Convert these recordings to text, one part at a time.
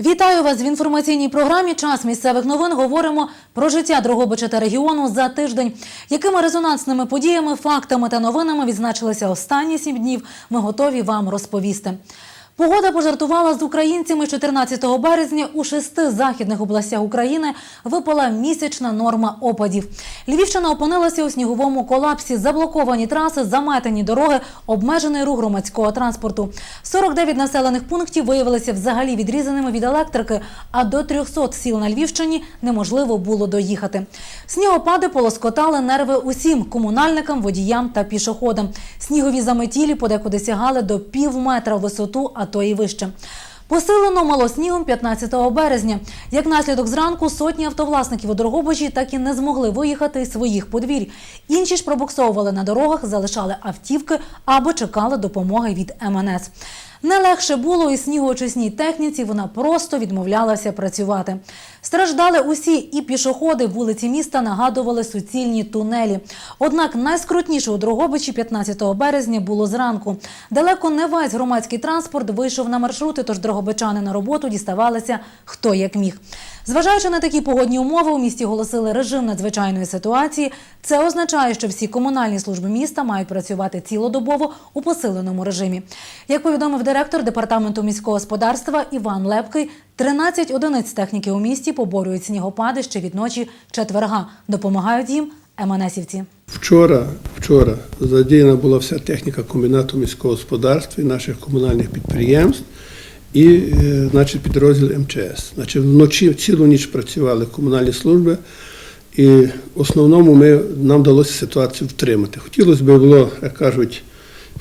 Вітаю вас в інформаційній програмі. Час місцевих новин. Говоримо про життя Дрогобича та регіону за тиждень. Якими резонансними подіями, фактами та новинами відзначилися останні сім днів. Ми готові вам розповісти. Погода пожартувала з українцями 14 березня у шести західних областях України випала місячна норма опадів. Львівщина опинилася у сніговому колапсі, заблоковані траси, заметені дороги, обмежений рух громадського транспорту. 49 населених пунктів виявилися взагалі відрізаними від електрики, а до 300 сіл на Львівщині неможливо було доїхати. Снігопади полоскотали нерви усім комунальникам, водіям та пішоходам. Снігові заметілі подекуди сягали до пів метра висоту, а то і вище. Посилено мало снігом 15 березня. Як наслідок зранку сотні автовласників у Дрогобичі так і не змогли виїхати із своїх подвір'я. Інші ж пробуксовували на дорогах, залишали автівки або чекали допомоги від МНС. Не легше було і снігоочисній техніці, вона просто відмовлялася працювати. Страждали усі, і пішоходи вулиці міста нагадували суцільні тунелі. Однак найскрутніше у Дрогобичі 15 березня було зранку. Далеко не весь громадський транспорт вийшов на маршрути, тож дрогобичани на роботу діставалися хто як міг. Зважаючи на такі погодні умови, у місті оголосили режим надзвичайної ситуації. Це означає, що всі комунальні служби міста мають працювати цілодобово у посиленому режимі. Як повідомив директор департаменту міського господарства Іван Лепкий, 13 одиниць техніки у місті поборюють снігопади ще від ночі четверга. Допомагають їм МНСівці. Вчора, вчора задіяна була вся техніка комбінату міського господарства і наших комунальних підприємств і е, значить, підрозділ МЧС. Значить, вночі цілу ніч працювали комунальні служби, і в основному ми, нам вдалося ситуацію втримати. Хотілося б було, як кажуть,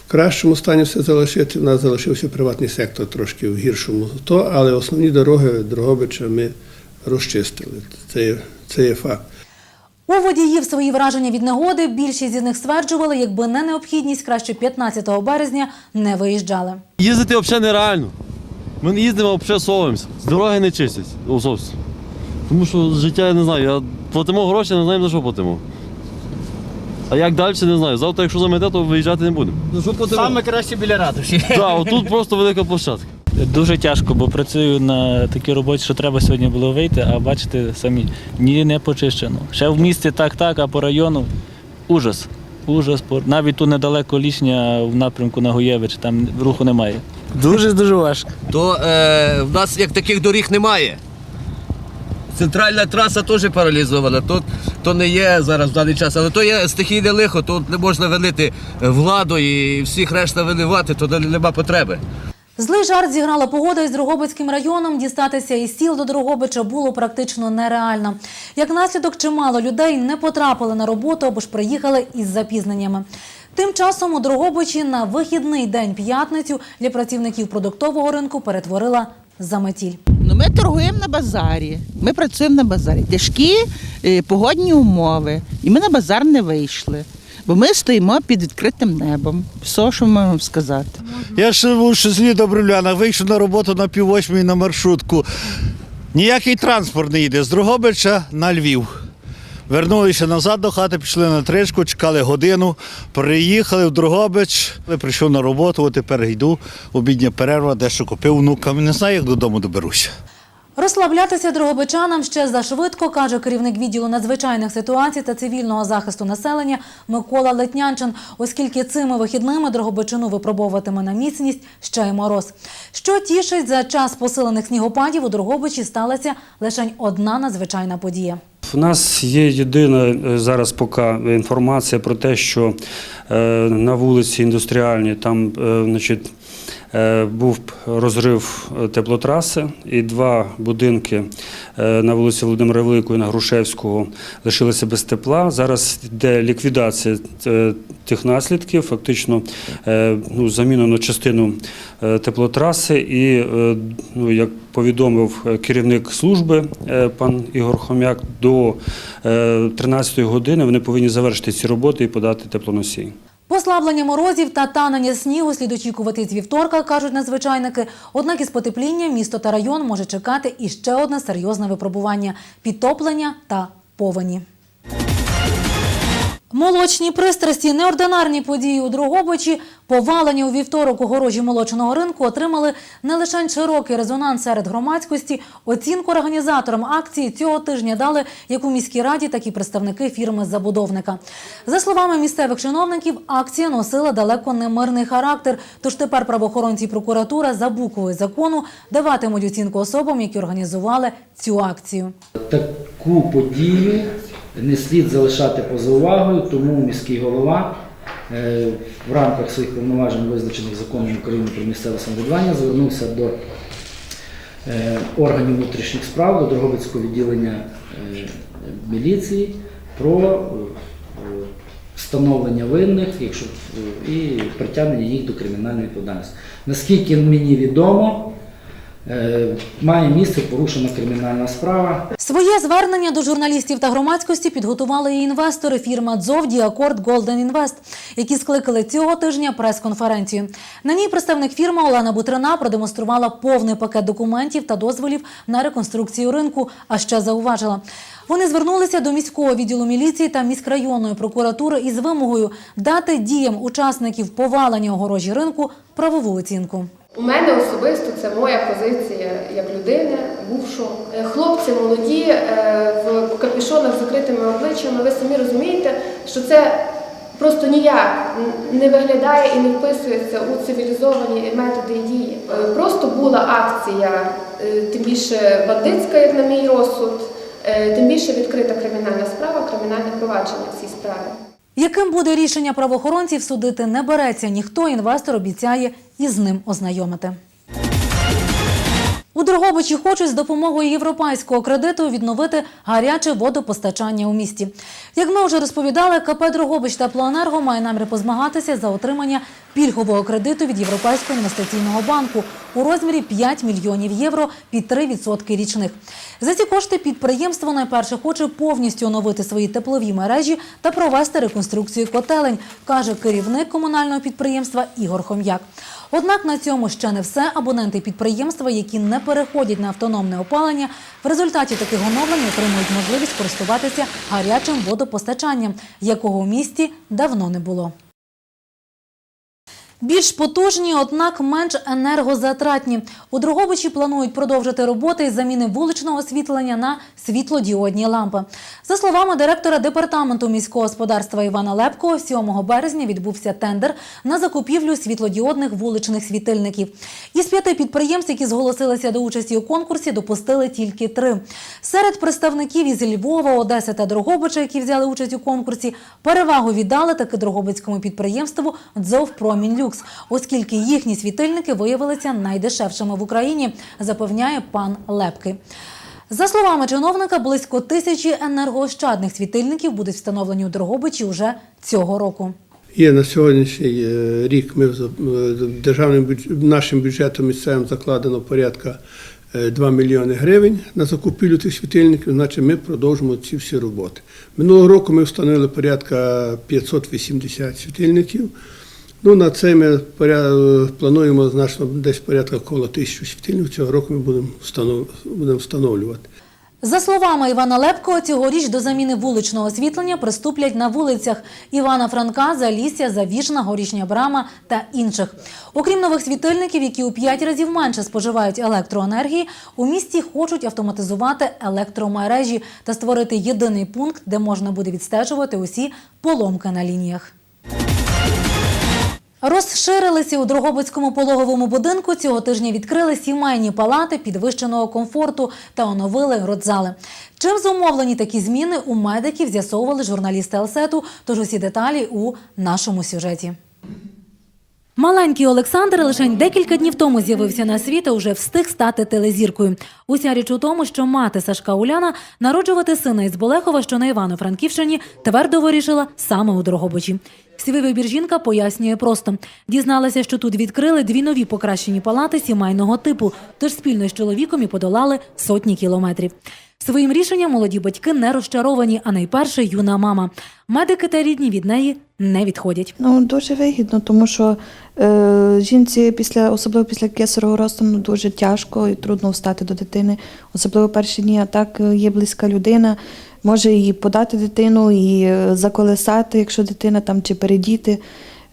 в кращому стані все залишити. У нас залишився приватний сектор трошки в гіршому, то, але основні дороги Дрогобича ми розчистили. Це, є- це є факт. У водіїв свої враження від негоди більшість із них стверджували, якби не необхідність, краще 15 березня не виїжджали. Їздити взагалі нереально. Ми не їздимо, а взагалі совуємося. З дороги не чистять. Зовсім. Тому що життя я не знаю. Я платимо гроші, не знаємо за що платимо. А як далі, не знаю. Завтра, якщо замете, то виїжджати не будемо. Ну? Саме краще біля ратуші. Так, отут просто велика площадка. Дуже тяжко, бо працюю на такій роботі, що треба сьогодні було вийти, а бачите самі, ні не почищено. Ще в місті так-так, а по району ужас. Ужас. Навіть тут недалеко лічня в напрямку на Гуєвич, там руху немає. Дуже дуже важко. то е, в нас як таких доріг немає. Центральна траса теж паралізована. Тут то не є зараз в даний час, але то є стихійне лихо, тут не можна винити владу і всіх решта винувати, то нема потреби. Злий жарт зіграла погода із Дрогобицьким районом. Дістатися із сіл до Дрогобича було практично нереально. Як наслідок, чимало людей не потрапили на роботу або ж приїхали із запізненнями. Тим часом у Дрогобичі на вихідний день п'ятницю для працівників продуктового ринку перетворила заметіль. Ну, ми торгуємо на базарі. Ми працюємо на базарі. Тяжкі е, погодні умови. І ми на базар не вийшли. Бо ми стоїмо під відкритим небом. Все, що ми можемо сказати. Я ще в селі Добриляна, вийшов на роботу на піввосьмій на маршрутку. Ніякий транспорт не йде з Дрогобича на Львів. Вернулися назад до хати, пішли на тричку, чекали годину, приїхали в Дрогобич, прийшов на роботу, от тепер йду, обідня перерва, дещо купив внукам. Не знаю, як додому доберуся. Розслаблятися дрогобичанам ще зашвидко, каже керівник відділу надзвичайних ситуацій та цивільного захисту населення Микола Летнянчин, оскільки цими вихідними Дрогобичину випробовуватиме на міцність ще й мороз. Що тішить за час посилених снігопадів у Дрогобичі сталася лише одна надзвичайна подія. У нас є єдина е, зараз поки інформація про те, що е, на вулиці індустріальній там е, значить, був розрив е, теплотраси, і два будинки е, на вулиці Володимира Великого і на Грушевського лишилися без тепла. Зараз йде ліквідація е, тих наслідків, фактично е, ну, замінено частину е, теплотраси, і е, ну, як повідомив е, керівник служби е, пан Ігор Хомяк, до 13 години вони повинні завершити ці роботи і подати теплоносій. Послаблення морозів та танення снігу слід очікувати з вівторка, кажуть надзвичайники. Однак із потеплінням місто та район може чекати і ще одне серйозне випробування – підтоплення та повені. Молочні пристрасті, неординарні події у Дрогобичі, повалення у вівторок у горожі молочного ринку отримали не лише широкий резонанс серед громадськості. Оцінку організаторам акції цього тижня дали як у міській раді, так і представники фірми-забудовника. За словами місцевих чиновників, акція носила далеко не мирний характер. Тож тепер правоохоронці прокуратура за буквою закону даватимуть оцінку особам, які організували цю акцію. Таку подію не слід залишати поза увагою, тому міський голова е, в рамках своїх повноважень, визначених законом України про місцеве самоврядування, звернувся до е, органів внутрішніх справ, до Дрогобицького відділення е, міліції про встановлення винних якщо, і притягнення їх до кримінальної відповідальності. Наскільки мені відомо, має місце порушена кримінальна справа. Своє звернення до журналістів та громадськості підготували і інвестори фірма «Дзов Діакорд Голден Інвест, які скликали цього тижня прес-конференцію. На ній представник фірми Олена Бутрина продемонструвала повний пакет документів та дозволів на реконструкцію ринку, а ще зауважила. Вони звернулися до міського відділу міліції та міськрайонної прокуратури із вимогою дати діям учасників повалення огорожі ринку правову оцінку. У мене особисто це моя позиція як людини, бувшого. Е, Хлопці молоді е, в капюшонах з закритими обличчями. Ви самі розумієте, що це просто ніяк не виглядає і не вписується у цивілізовані методи дії. Е, Просто була акція, тим більше бандитська, як на мій розсуд, тим більше відкрита кримінальна справа, кримінальне провадження в цій справі. Яким буде рішення правоохоронців, судити не береться ніхто. Інвестор обіцяє із ним ознайомити. У Дрогобичі хочуть з допомогою європейського кредиту відновити гаряче водопостачання у місті. Як ми вже розповідали, КП Дрогобич Теплоенерго має намір позмагатися за отримання пільгового кредиту від Європейського інвестиційного банку у розмірі 5 мільйонів євро під 3% річних. За ці кошти підприємство найперше хоче повністю оновити свої теплові мережі та провести реконструкцію котелень, каже керівник комунального підприємства Ігор Хом'як. Однак на цьому ще не все. Абоненти підприємства, які не переходять на автономне опалення, в результаті таких оновлень отримують можливість користуватися гарячим водопостачанням, якого в місті давно не було. Більш потужні, однак менш енергозатратні. У Дрогобичі планують продовжити роботи із заміни вуличного освітлення на світлодіодні лампи. За словами директора департаменту міського господарства Івана Лепкого, 7 березня відбувся тендер на закупівлю світлодіодних вуличних світильників. Із п'яти підприємств, які зголосилися до участі у конкурсі, допустили тільки три. Серед представників із Львова, Одеси та Дрогобича, які взяли участь у конкурсі, перевагу віддали таки Дрогобицькому підприємству «Дзов Промінь Люкс», оскільки їхні світильники виявилися найдешевшими в Україні, запевняє пан Лепки. За словами чиновника, близько тисячі енергоощадних світильників будуть встановлені у Дрогобичі вже цього року. Є на сьогоднішній е, рік ми е, державним нашим бюджетом місцевим закладено порядка е, 2 мільйони гривень на закупівлю цих світильників, значить ми продовжимо ці всі роботи. Минулого року ми встановили порядка 580 світильників. Ну, на це ми плануємо значно десь порядка коло тисячі світильників. Цього року ми будемо встанов- будемо встановлювати. За словами Івана Лепкого, цьогоріч до заміни вуличного освітлення приступлять на вулицях Івана Франка, Залісся, Завішна, Горішня Брама та інших. Окрім нових світильників, які у п'ять разів менше споживають електроенергії, у місті хочуть автоматизувати електромережі та створити єдиний пункт, де можна буде відстежувати усі поломки на лініях. Розширилися у Дрогобицькому пологовому будинку. Цього тижня відкрили сімейні палати підвищеного комфорту та оновили родзали. Чим зумовлені такі зміни у медиків з'ясовували журналісти Елсету. Тож усі деталі у нашому сюжеті. Маленький Олександр лише декілька днів тому з'явився на світ і вже встиг стати телезіркою. Уся річ у тому, що мати Сашка Уляна народжувати сина із Болехова, що на Івано-Франківщині, твердо вирішила саме у Дрогобичі. Свій вибір жінка пояснює просто. Дізналася, що тут відкрили дві нові покращені палати сімейного типу, тож спільно з чоловіком і подолали сотні кілометрів. Своїм рішенням молоді батьки не розчаровані, а найперше юна мама. Медики та рідні від неї не відходять. Ну дуже вигідно, тому що е, жінці після, особливо після кесарового розтину, дуже тяжко і трудно встати до дитини, особливо перші дні. А так е, є близька людина, може і подати дитину, і е, заколесати, якщо дитина там чи передіти.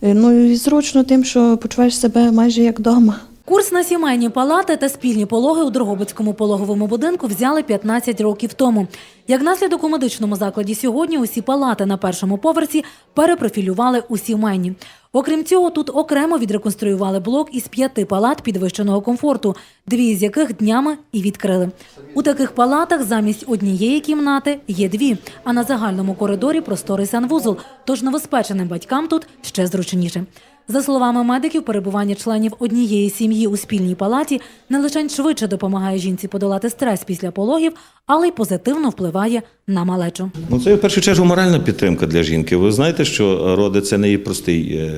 Е, Ну і зручно тим, що почуваєш себе майже як вдома. Курс на сімейні палати та спільні пологи у Дрогобицькому пологовому будинку взяли 15 років тому. Як наслідок у медичному закладі сьогодні усі палати на першому поверсі перепрофілювали у сімейні. Окрім цього, тут окремо відреконструювали блок із п'яти палат підвищеного комфорту, дві з яких днями і відкрили. У таких палатах замість однієї кімнати є дві, а на загальному коридорі просторий санвузол, тож новоспеченим батькам тут ще зручніше. За словами медиків, перебування членів однієї сім'ї у спільній палаті не лише швидше допомагає жінці подолати стрес після пологів, але й позитивно впливає на малечу. Ну, це в першу чергу моральна підтримка для жінки. Ви знаєте, що роди це не є простий е,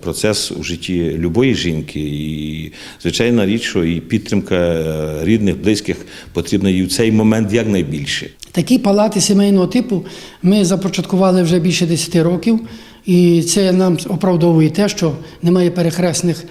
процес у житті любої жінки. І звичайна річ, що і підтримка е, рідних, близьких потрібна і в цей момент якнайбільше. Такі палати сімейного типу ми започаткували вже більше 10 років, і це нам оправдовує те, що немає перехресних,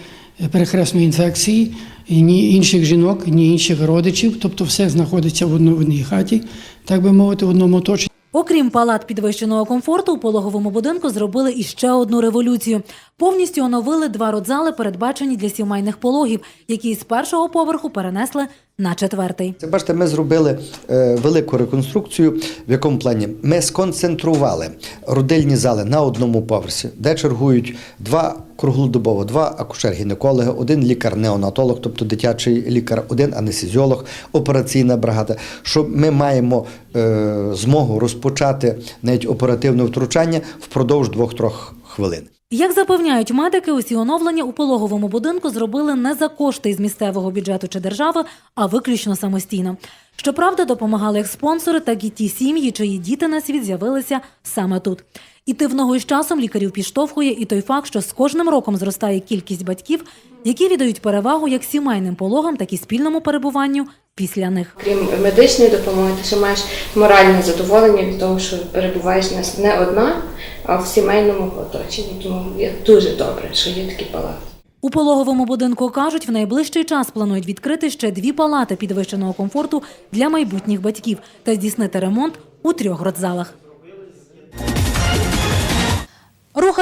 перехресної інфекції, ні інших жінок, ні інших родичів, тобто все знаходиться в одній хаті, так би мовити, в одному оточенні. Окрім палат підвищеного комфорту, у пологовому будинку зробили іще одну революцію. Повністю оновили два родзали, передбачені для сімейних пологів, які з першого поверху перенесли на четвертий. Це бачите, ми зробили е, велику реконструкцію. В якому плані? Ми сконцентрували родильні зали на одному поверсі, де чергують два круглодобово, два акушер-гінекологи, один лікар-неонатолог, тобто дитячий лікар, один анестезіолог, операційна бригада. Що ми маємо е, змогу розпочати навіть оперативне втручання впродовж двох-трьох хвилин. Як запевняють медики, усі оновлення у пологовому будинку зробили не за кошти із місцевого бюджету чи держави, а виключно самостійно. Щоправда, допомагали як спонсори, так і ті сім'ї, чиї діти на світ з'явилися саме тут. Іти в ногу із часом лікарів підштовхує і той факт, що з кожним роком зростає кількість батьків, які віддають перевагу як сімейним пологам, так і спільному перебуванню після них. Крім медичної допомоги, ти ще маєш моральне задоволення від того, що перебуваєш нас не одна, а в сімейному оточенні. Тому є дуже добре, що є такі палати. У пологовому будинку кажуть, в найближчий час планують відкрити ще дві палати підвищеного комфорту для майбутніх батьків та здійснити ремонт у трьох родзалах.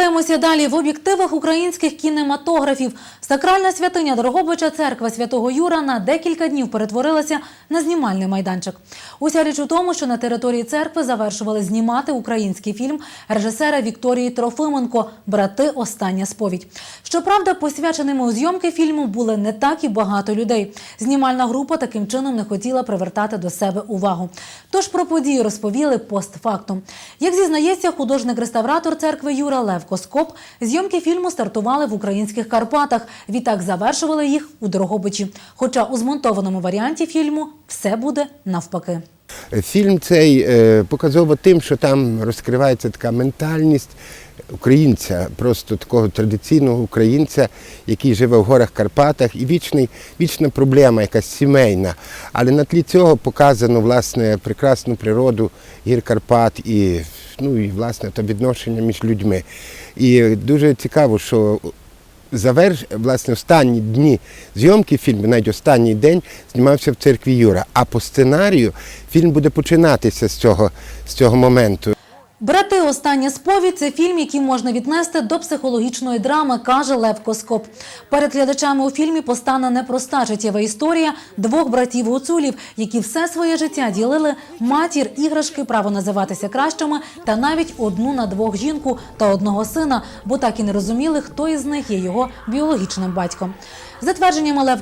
Рухаємося далі в об'єктивах українських кінематографів. Сакральна святиня Дрогобича церква святого Юра на декілька днів перетворилася на знімальний майданчик. Уся річ у тому, що на території церкви завершували знімати український фільм режисера Вікторії Трофименко Брати Остання сповідь. Щоправда, посвяченими у зйомки фільму були не так і багато людей. Знімальна група таким чином не хотіла привертати до себе увагу. Тож про події розповіли постфактум. Як зізнається художник-реставратор церкви Юра Лев Коскоп, зйомки фільму стартували в українських Карпатах. Відтак завершували їх у Дрогобичі. Хоча у змонтованому варіанті фільму все буде навпаки. Фільм цей е, показово тим, що там розкривається така ментальність українця, просто такого традиційного українця, який живе в горах Карпатах, і вічний, вічна проблема, якась сімейна. Але на тлі цього показано власне прекрасну природу гір Карпат і, ну, і власне то відношення між людьми. І дуже цікаво, що заверш, власне, останні дні зйомки фільму, навіть останній день, знімався в церкві Юра. А по сценарію фільм буде починатися з цього, з цього моменту. Брати Остання сповідь це фільм, який можна віднести до психологічної драми, каже Лев Коскоп. Перед глядачами у фільмі постане непроста життєва історія двох братів гуцулів, які все своє життя ділили матір, іграшки, право називатися кращими та навіть одну на двох жінку та одного сина, бо так і не розуміли, хто із них є його біологічним батьком. За твердженнями Лев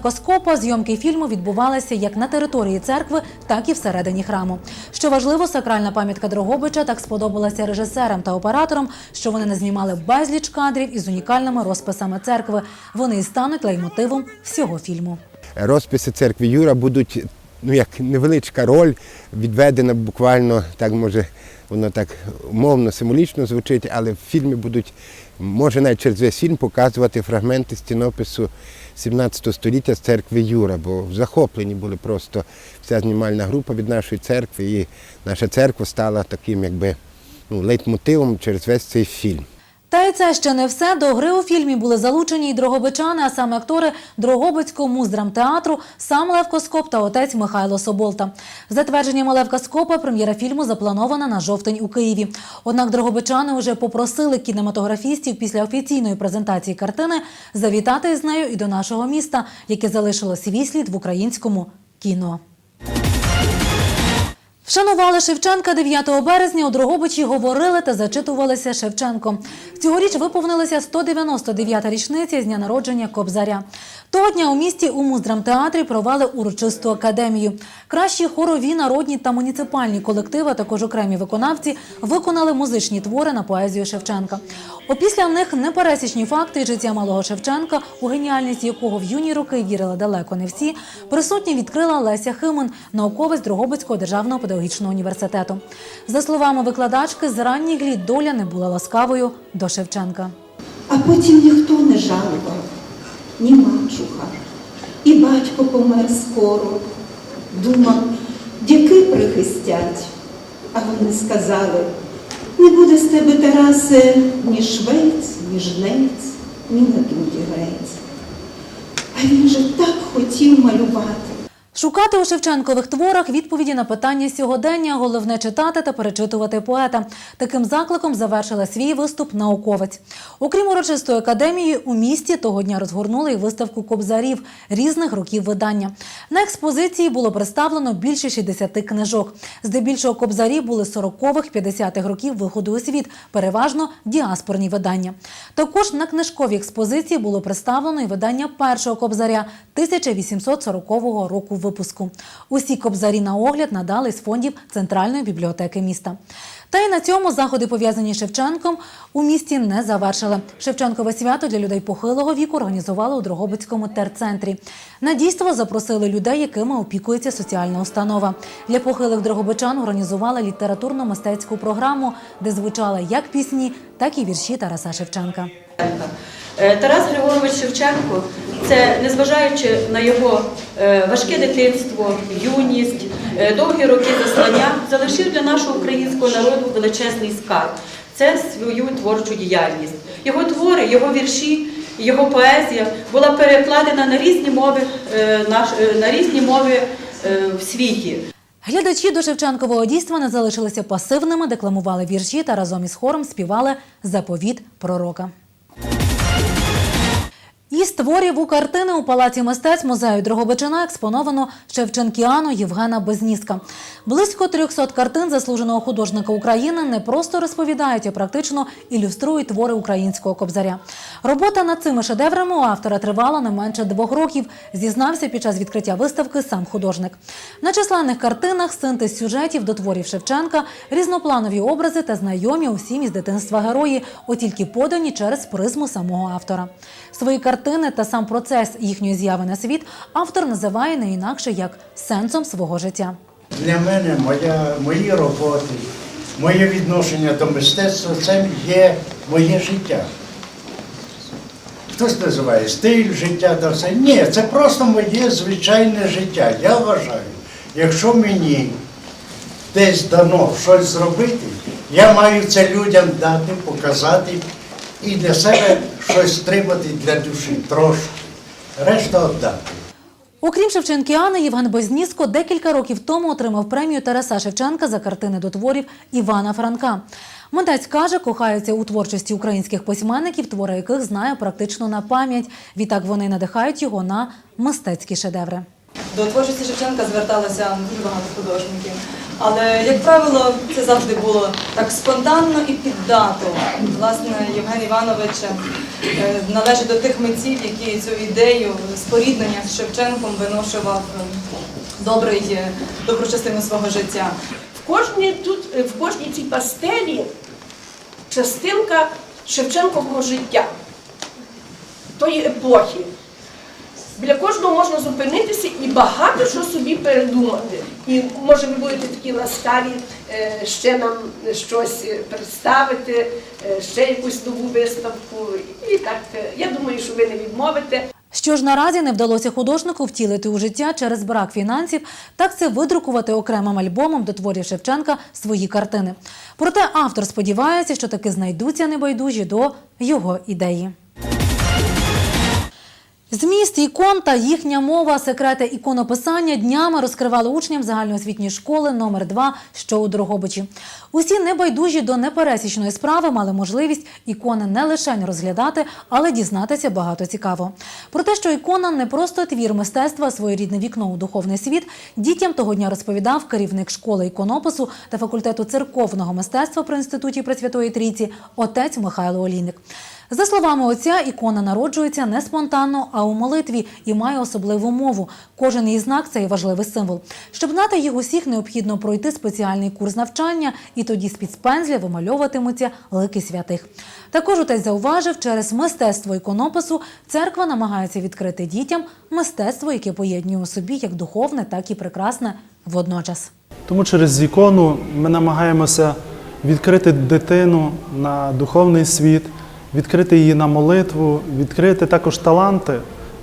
зйомки фільму відбувалися як на території церкви, так і всередині храму. Що важливо, сакральна пам'ятка Дрогобича так сподобалася режисерам та операторам, що вони не знімали безліч кадрів із унікальними розписами церкви. Вони і стануть лейтмотивом всього фільму. Розписи церкви Юра будуть ну, як невеличка роль, відведена буквально, так може, воно так умовно, символічно звучить, але в фільмі будуть, може навіть через весь фільм показувати фрагменти стінопису 17 століття з церкви Юра, бо захоплені були просто вся знімальна група від нашої церкви, і наша церква стала таким якби ну, лейтмотивом через весь цей фільм. Та й це ще не все. До гри у фільмі були залучені й дрогобичани, а саме актори Дрогобицького муздрамтеатру, сам Левко Скоп та отець Михайло Соболта. За твердженнями Левка Скопа, прем'єра фільму запланована на жовтень у Києві. Однак дрогобичани вже попросили кінематографістів після офіційної презентації картини завітати з нею і до нашого міста, яке залишило свій слід в українському кіно. Вшанували Шевченка 9 березня. У Дрогобичі говорили та зачитувалися Шевченком. Цьогоріч виповнилася 199-та річниця з дня народження Кобзаря. Того дня у місті у Муздрамтеатрі провели урочисту академію. Кращі хорові, народні та муніципальні колективи, а також окремі виконавці, виконали музичні твори на поезію Шевченка. Опісля них непересічні факти життя малого Шевченка, у геніальність якого в юні роки вірили далеко не всі, присутні відкрила Леся Химон, науковець Дрогобицького державного педагогічного університету. За словами викладачки, з ранніх літ доля не була ласкавою до Шевченка. А потім ніхто не жалував, ні мачуха. І батько помер скоро. Думав, дяки прихистять. А вони сказали, не буде з тебе, Тарасе, ні швець, ні жнець, ні на дуді грець. А він же так хотів малювати. Шукати у Шевченкових творах відповіді на питання сьогодення, головне читати та перечитувати поета. Таким закликом завершила свій виступ науковець. Окрім урочистої академії, у місті того дня розгорнули й виставку кобзарів різних років видання. На експозиції було представлено більше 60 книжок. Здебільшого кобзарі були 40-х, 50-х років виходу у світ, переважно діаспорні видання. Також на книжковій експозиції було представлено і видання першого кобзаря 1840 року випуску. Усі кобзарі на огляд надали з фондів Центральної бібліотеки міста. Та й на цьому заходи, пов'язані з Шевченком, у місті не завершили. Шевченкове свято для людей похилого віку організували у Дрогобицькому терцентрі. На дійство запросили людей, якими опікується соціальна установа. Для похилих дрогобичан організували літературно-мистецьку програму, де звучали як пісні, так і вірші Тараса Шевченка. Е, Тарас Григорович Шевченко, це незважаючи на його е, важке дитинство, юність, е, довгі роки заслання, залишив для нашого українського народу величезний скарб. Це свою творчу діяльність. Його твори, його вірші, його поезія була перекладена на різні мови, на різні мови в світі. Глядачі до Шевченкового дійства не залишилися пасивними, декламували вірші та разом із хором співали заповіт пророка. Із творів у картини у Палаці мистецтв музею Дрогобичина експоновано Шевченкіану Євгена Безніска. Близько 300 картин заслуженого художника України не просто розповідають, а практично ілюструють твори українського кобзаря. Робота над цими шедеврами у автора тривала не менше двох років, зізнався під час відкриття виставки сам художник. На численних картинах синтез сюжетів до творів Шевченка, різнопланові образи та знайомі усім із дитинства герої, от тільки подані через призму самого автора. Свої картини та сам процес їхньої зяви на світ автор називає не інакше як сенсом свого життя. Для мене моя, мої роботи, моє відношення до мистецтва це є моє життя. Хтось називає стиль життя та все. Ні, це просто моє звичайне життя. Я вважаю, якщо мені десь дано щось зробити, я маю це людям дати, показати і для себе щось стримати для душі трошки. Решта віддати. Окрім Шевченкіани, Євген Безніско декілька років тому отримав премію Тараса Шевченка за картини до творів Івана Франка. Митець каже, кохається у творчості українських письменників, твори яких знає практично на пам'ять. Відтак вони надихають його на мистецькі шедеври. До творчості Шевченка зверталося дуже багато художників. Але, як правило, це завжди було так спонтанно і піддато. Власне, Євген Іванович е, належить до тих митців, які цю ідею споріднення з Шевченком виношував е, добрий, е, добру частину свого життя. В кожній тут, в кожній цій пастелі частинка Шевченкового життя, тої епохи. Біля кожного можна зупинитися і багато що собі передумати. І може ви будете такі ласкаві е, ще нам щось представити, е, ще якусь нову виставку. І так, е, я думаю, що ви не відмовите. Що ж наразі не вдалося художнику втілити у життя через брак фінансів, так це видрукувати окремим альбомом до творів Шевченка свої картини. Проте автор сподівається, що таки знайдуться небайдужі до його ідеї. Зміст ікон та їхня мова, секрети іконописання днями розкривали учням загальноосвітньої школи номер 2 що у Дрогобичі. Усі небайдужі до непересічної справи мали можливість ікони не лише розглядати, але дізнатися багато цікаво. Про те, що ікона не просто твір мистецтва, своєрідне вікно у духовний світ, дітям того дня розповідав керівник школи іконопису та факультету церковного мистецтва при інституті Пресвятої Трійці, отець Михайло Олійник. За словами отця, ікона народжується не спонтанно, а у молитві і має особливу мову. Кожен її знак це і важливий символ. Щоб знати їх усіх, необхідно пройти спеціальний курс навчання, і тоді з-під пензля вимальовуватимуться лики святих. Також отець зауважив, через мистецтво іконопису церква намагається відкрити дітям мистецтво, яке поєднує у собі як духовне, так і прекрасне водночас. Тому через ікону ми намагаємося відкрити дитину на духовний світ, відкрити її на молитву, відкрити також таланти,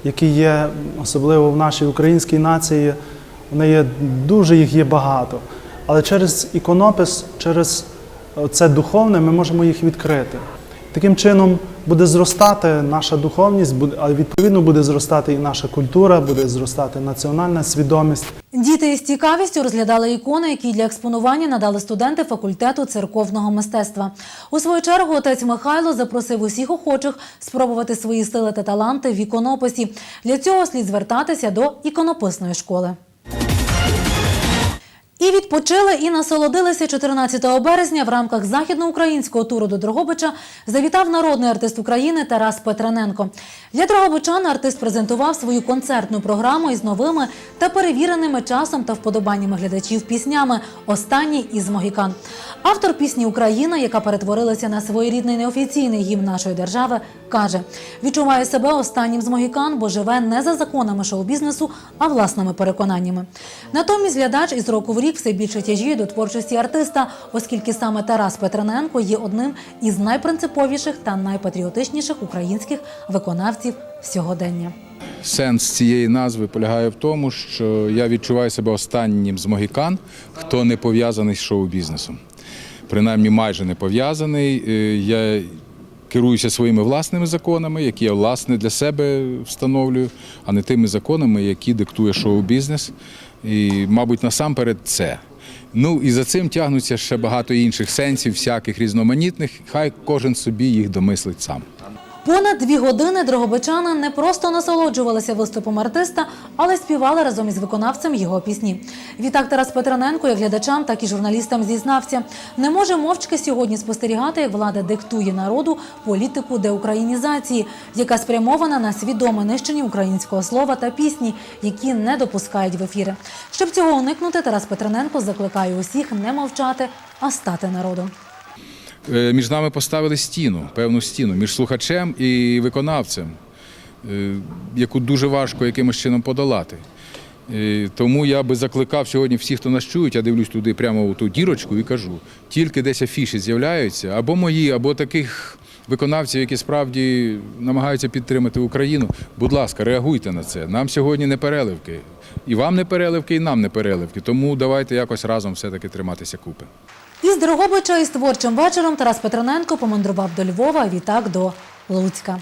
які є, особливо в нашій українській нації. Вони є дуже їх є багато. Але через іконопис, через це духовне, ми можемо їх відкрити. Таким чином буде зростати наша духовність, а відповідно буде зростати і наша культура, буде зростати національна свідомість. Діти із цікавістю розглядали ікони, які для експонування надали студенти факультету церковного мистецтва. У свою чергу отець Михайло запросив усіх охочих спробувати свої сили та таланти в іконописі. Для цього слід звертатися до іконописної школи. І відпочили і насолодилися 14 березня в рамках західноукраїнського туру до Дрогобича завітав народний артист України Тарас Петрененко. Для Дрогобичан артист презентував свою концертну програму із новими та перевіреними часом та вподобаннями глядачів піснями. Останній із Могікан. Автор пісні Україна, яка перетворилася на своєрідний неофіційний гімн нашої держави, каже: відчуває себе останнім з Могікан, бо живе не за законами шоу-бізнесу, а власними переконаннями. Натомість глядач із року в рік все більше тяжіє до творчості артиста, оскільки саме Тарас Петрененко є одним із найпринциповіших та найпатріотичніших українських виконавців сьогодення. Сенс цієї назви полягає в тому, що я відчуваю себе останнім з могікан, хто не пов'язаний з шоу-бізнесом. Принаймні майже не пов'язаний. Е, Я керуюся своїми власними законами, які я власне для себе встановлюю, а не тими законами, які диктує шоу-бізнес. І, мабуть, насамперед це. Ну і за цим тягнуться ще багато інших сенсів, всяких різноманітних. Хай кожен собі їх домислить сам. Понад дві години дрогобичани не просто насолоджувалися виступом артиста, але співали разом із виконавцем його пісні. Відтак Тарас Петрененко, як глядачам, так і журналістам зізнався, не може мовчки сьогодні спостерігати, як влада диктує народу політику деукраїнізації, яка спрямована на свідоме нищення українського слова та пісні, які не допускають в ефіри. Щоб цього уникнути, Тарас Петрененко закликає усіх не мовчати, а стати народом. Е, між нами поставили стіну, певну стіну, між слухачем і виконавцем, е, яку дуже важко якимось чином подолати. Е, Тому я би закликав сьогодні всіх, хто нас чують, я дивлюсь туди прямо у ту дірочку і кажу: тільки десь афіші з'являються, або мої, або таких виконавців, які справді намагаються підтримати Україну. Будь ласка, реагуйте на це. Нам сьогодні не переливки. І вам не переливки, і нам не переливки. Тому давайте якось разом все-таки триматися купи. Із Дрогобича із творчим вечором Тарас Петрененко помандрував до Львова, а відтак до Луцька.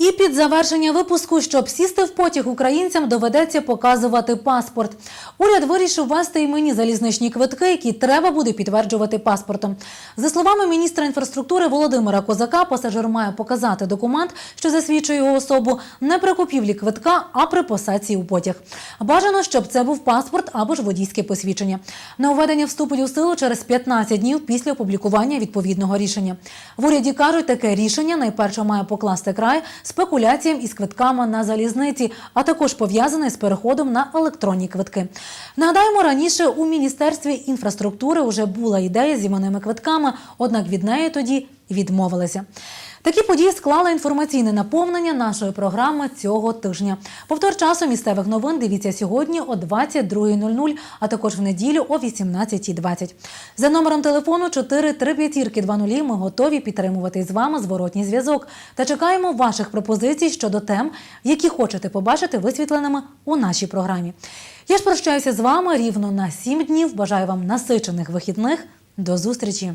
І під завершення випуску, щоб сісти в потяг українцям, доведеться показувати паспорт. Уряд вирішив ввести іменні залізничні квитки, які треба буде підтверджувати паспортом. За словами міністра інфраструктури Володимира Козака, пасажир має показати документ, що засвідчує його особу не при купівлі квитка, а при посадці у потяг. Бажано, щоб це був паспорт або ж водійське посвідчення. Нововведення вступить у силу через 15 днів після опублікування відповідного рішення. В уряді кажуть, таке рішення найперше має покласти край спекуляціям із квитками на залізниці, а також пов'язане з переходом на електронні квитки. Нагадаємо, раніше у міністерстві інфраструктури вже була ідея з іменними квитками, однак від неї тоді відмовилися. Такі події склали інформаційне наповнення нашої програми цього тижня. Повтор часу місцевих новин дивіться сьогодні о 22.00, а також в неділю о 18.20. За номером телефону 43520 ми готові підтримувати з вами зворотній зв'язок та чекаємо ваших пропозицій щодо тем, які хочете побачити висвітленими у нашій програмі. Я ж прощаюся з вами рівно на 7 днів. Бажаю вам насичених вихідних. До зустрічі!